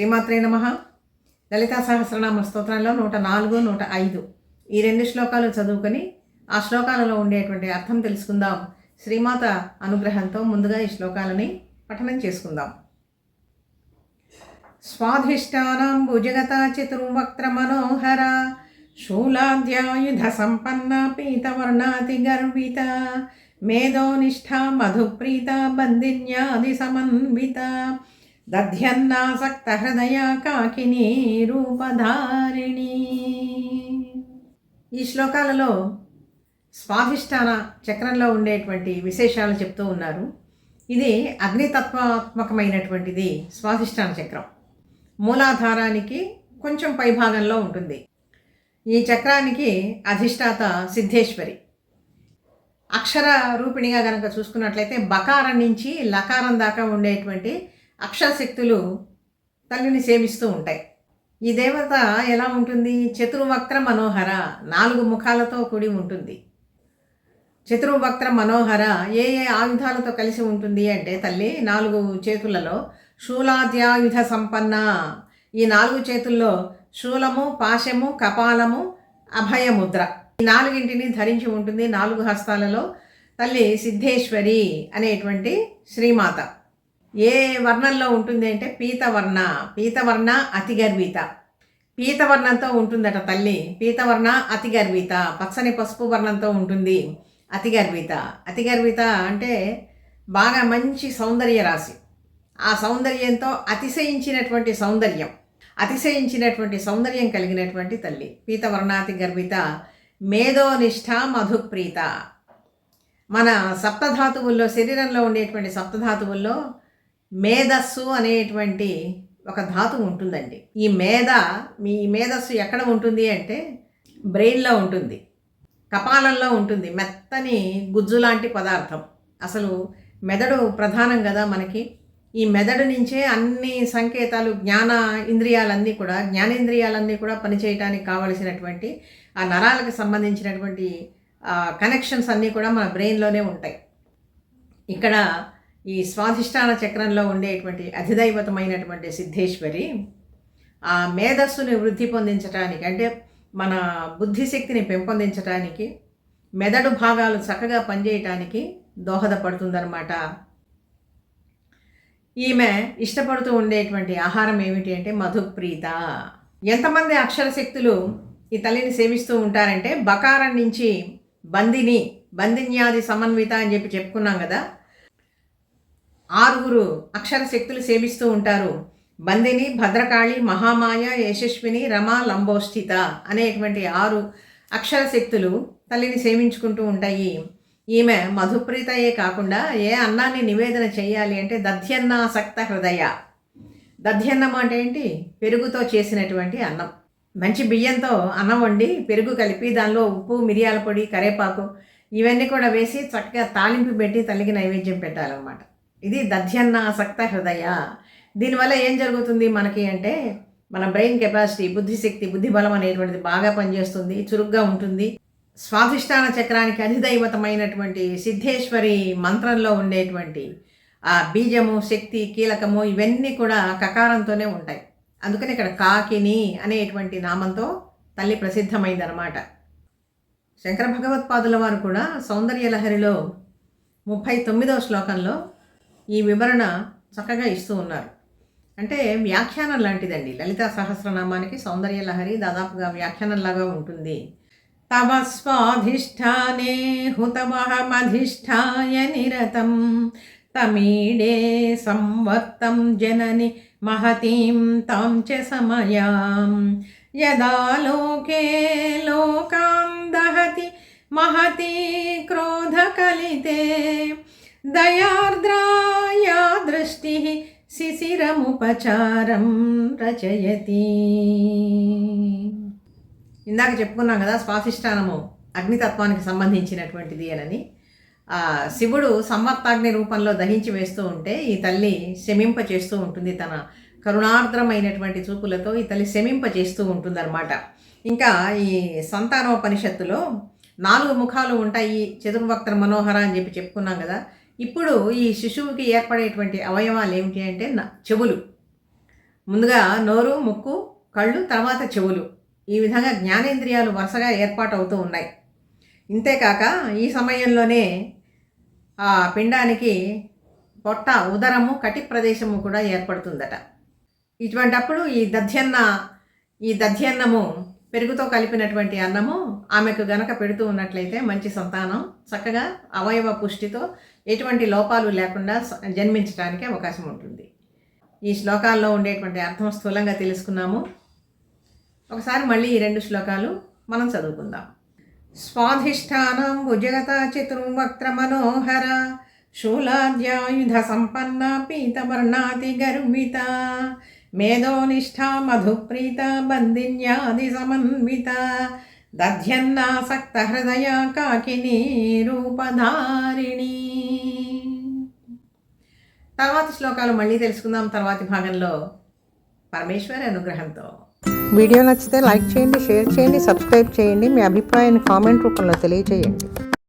శ్రీమాత్రే నమ. లలితా సహస్రనామ స్తోత్రంలో నూట నాలుగు నూట ఐదు. ఈ రెండు శ్లోకాలు చదువుకొని ఆ శ్లోకాలలో ఉండేటువంటి అర్థం తెలుసుకుందాం. శ్రీమాత అనుగ్రహంతో ముందుగా ఈ శ్లోకాలని పఠనం చేసుకుందాం. స్వాధిష్టానం భుజగత చతుర్వక్త్ర మనోహర శూలాధ్యాయుధ సంపన్న పీతవర్ణాతి గర్విత మేధోనిష్ఠ మధుప్రీత బంధిన్యాది సమన్విత దధ్యన్నాసక్త హృదయ కాకిని రూపధారిణి ఈ శ్లోకాలలో స్వాధిష్టాన చక్రంలో ఉండేటువంటి విశేషాలు చెప్తూ ఉన్నారు. ఇది అగ్నితత్వాత్మకమైనటువంటిది స్వాధిష్టాన చక్రం. మూలాధారానికి కొంచెం పైభాగంలో ఉంటుంది. ఈ చక్రానికి అధిష్టాత సిద్ధేశ్వరి. అక్షర రూపిణిగా కనుక చూసుకున్నట్లయితే బకారం నుంచి లకారం దాకా ఉండేటువంటి అక్షశక్తులు తల్లిని సేవిస్తూ ఉంటాయి. ఈ దేవత ఎలా ఉంటుంది? చతుర్వక్ర మనోహర నాలుగు ముఖాలతో కూడి ఉంటుంది. చతుర్వక్ర మనోహర ఏ ఏ ఆయుధాలతో కలిసి ఉంటుంది అంటే తల్లి నాలుగు చేతులలో శూలాద్యాయుధ సంపన్న. ఈ నాలుగు చేతుల్లో శూలము పాశము కపాలము అభయముద్ర. ఈ నాలుగింటిని ధరించి ఉంటుంది. నాలుగు హస్తాలలో తల్లి సిద్ధేశ్వరి అనేటువంటి శ్రీమాత. ఏ వర్ణంలో ఉంటుంది అంటే పీతవర్ణ. పీతవర్ణ అతిగర్భిత పీతవర్ణంతో ఉంటుందట తల్లి. పీతవర్ణ అతిగర్భిత పచ్చని పసుపు వర్ణంతో ఉంటుంది అతిగర్భిత అతిగర్భిత అంటే బాగా మంచి సౌందర్య రాశి. ఆ సౌందర్యంతో అతిశయించినటువంటి సౌందర్యం. అతిశయించినటువంటి సౌందర్యం కలిగినటువంటి తల్లి. పీతవర్ణాతి గర్భిత మేధోనిష్ట మధుప్రీత. మన సప్తధాతువుల్లో శరీరంలో ఉండేటువంటి సప్తధాతువుల్లో మేధస్సు అనేటువంటి ఒక ధాతువు ఉంటుందండి. ఈ మేధ మీ మేధస్సు ఎక్కడ ఉంటుంది అంటే బ్రెయిన్లో ఉంటుంది. కపాలంలో ఉంటుంది. మెత్తని గుజ్జు లాంటి పదార్థం. అసలు మెదడు ప్రధానం కదా మనకి. ఈ మెదడు నుంచే అన్ని సంకేతాలు జ్ఞాన ఇంద్రియాలన్నీ కూడా జ్ఞానేంద్రియాలన్నీ కూడా పనిచేయటానికి కావలసినటువంటి ఆ నరాలకు సంబంధించినటువంటి కనెక్షన్స్ అన్నీ కూడా మన బ్రెయిన్లోనే ఉంటాయి. ఇక్కడ ఈ స్వాధిష్టాన చక్రంలో ఉండేటువంటి అధిదైవతమైనటువంటి సిద్ధేశ్వరి ఆ మేధస్సుని వృద్ధి పొందించడానికి అంటే మన బుద్ధిశక్తిని పెంపొందించడానికి మెదడు భాగాలు చక్కగా పనిచేయటానికి దోహదపడుతుందన్నమాట. ఈమె ఇష్టపడుతూ ఉండేటువంటి ఆహారం ఏమిటి అంటే మధుప్రీత. ఎంతమంది అక్షరశక్తులు ఈ తల్లిని సేవిస్తూ ఉంటారంటే బకారం నుంచి బందిని బందిన్యాది సమన్విత అని చెప్పి చెప్పుకున్నాం కదా ఆరుగురు అక్షర శక్తులు సేవిస్తూ ఉంటారు. బందిని భద్రకాళి మహామాయ యశస్విని రమ లంబోష్ఠిత అనేటువంటి ఆరు అక్షర శక్తులు తల్లిని సేవించుకుంటూ ఉంటాయి. ఈమె మధుప్రీతయే కాకుండా ఏ అన్నాన్ని నివేదన చేయాలి అంటే దధ్యన్నాసక్త హృదయ. దధ్యన్నం అంటే ఏంటి? పెరుగుతో చేసినటువంటి అన్నం. మంచి బియ్యంతో అన్నం వండి పెరుగు కలిపి దానిలో ఉప్పు మిరియాల పొడి కరేపాకు ఇవన్నీ కూడా వేసి చక్కగా తాలింపు పెట్టి తల్లికి నైవేద్యం పెట్టాలన్నమాట. ఇది దధ్యన్నాసక్త హృదయ. దీనివల్ల ఏం జరుగుతుంది మనకి అంటే మన బ్రెయిన్ కెపాసిటీ బుద్ధిశక్తి బుద్ధిబలం అనేటువంటిది బాగా పనిచేస్తుంది చురుగ్గా ఉంటుంది. స్వాధిష్టాన చక్రానికి అధిదైవతమైనటువంటి సిద్ధేశ్వరి మంత్రంలో ఉండేటువంటి ఆ బీజము శక్తి కీలకము ఇవన్నీ కూడా కకారంతోనే ఉంటాయి. అందుకని ఇక్కడ కాకిని అనేటువంటి నామంతో తల్లి ప్రసిద్ధమైందనమాట శంకర భగవత్పాదుల వారు కూడా సౌందర్య లహరిలో ముప్పై తొమ్మిదవ శ్లోకంలో ఈ వివరణ చక్కగా ఇస్తూ ఉన్నారు. అంటే వ్యాఖ్యానం లాంటిదండి. లలితా సహస్రనామానికి సౌందర్య లహరి దాదాపుగా వ్యాఖ్యానంలాగా ఉంటుంది. తవ స్వాధిష్టానే హుతమహమధిష్టాయ నిరతం. తమీడే సంవర్తం జనని మహతీం తాం చ సమయాం. యదా లోకాం దహతి మహతి క్రోధకలితే దయార్ద్రాయా దృష్టి శిశిరముపచారం రచయతి. ఇందాక చెప్పుకున్నాం కదా స్వాధిష్టానము అగ్నితత్వానికి సంబంధించినటువంటిది అని శివుడు సంవర్తాగ్ని రూపంలో దహించి వేస్తూ ఉంటే ఈ తల్లి శమింప చేస్తూ ఉంటుంది. తన కరుణార్ద్రమైనటువంటి చూపులతో ఈ తల్లి శమింప చేస్తూ ఉంటుందన్నమాట. ఇంకా ఈ సంతానోపనిషత్తులో నాలుగు ముఖాలు ఉంటాయి. చతుర్వక్త మనోహర అని చెప్పి చెప్పుకున్నాం కదా. ఇప్పుడు ఈ శిశువుకి ఏర్పడేటువంటి అవయవాలు ఏమిటి అంటే చెవులు. ముందుగా నోరు ముక్కు కళ్ళు తర్వాత చెవులు. ఈ విధంగా జ్ఞానేంద్రియాలు వరుసగా ఏర్పాటు అవుతూ ఉన్నాయి ఇంతేకాక ఈ సమయంలోనే ఆ పిండానికి పొట్ట ఉదరము కటి ప్రదేశము కూడా ఏర్పడుతుందట. ఇటువంటప్పుడు ఈ దధ్యన్న ఈ దధ్యన్నము పెరుగుతో కలిపినటువంటి అన్నము ఆమెకు గనక పెడుతూ ఉన్నట్లయితే మంచి సంతానం చక్కగా అవయవ పుష్టితో ఎటువంటి లోపాలు లేకుండా జన్మించడానికి అవకాశం ఉంటుంది. ఈ శ్లోకాల్లో ఉండేటువంటి అర్థం స్థూలంగా తెలుసుకున్నాము. ఒకసారి మళ్ళీ ఈ రెండు శ్లోకాలు మనం చదువుకుందాం. స్వాధిష్టానం భుజగత చతుర్వక్త్ర మనోహర శూలాద్యాయుధ సంపన్న పీతవర్ణాతి గర్విత మేధోనిష్ఠా మధుప్రీత బంధిన్యాది సమన్విత దధ్యన్నాసక్త హృదయ కాకిని రూపధారిణి. తర్వాతి శ్లోకాలు మళ్ళీ తెలుసుకుందాం. తర్వాతి భాగంలో పరమేశ్వరి అనుగ్రహంతో. వీడియో నచ్చితే లైక్ చేయండి షేర్ చేయండి సబ్స్క్రైబ్ చేయండి. మీ అభిప్రాయాన్ని కామెంట్ రూపంలో తెలియజేయండి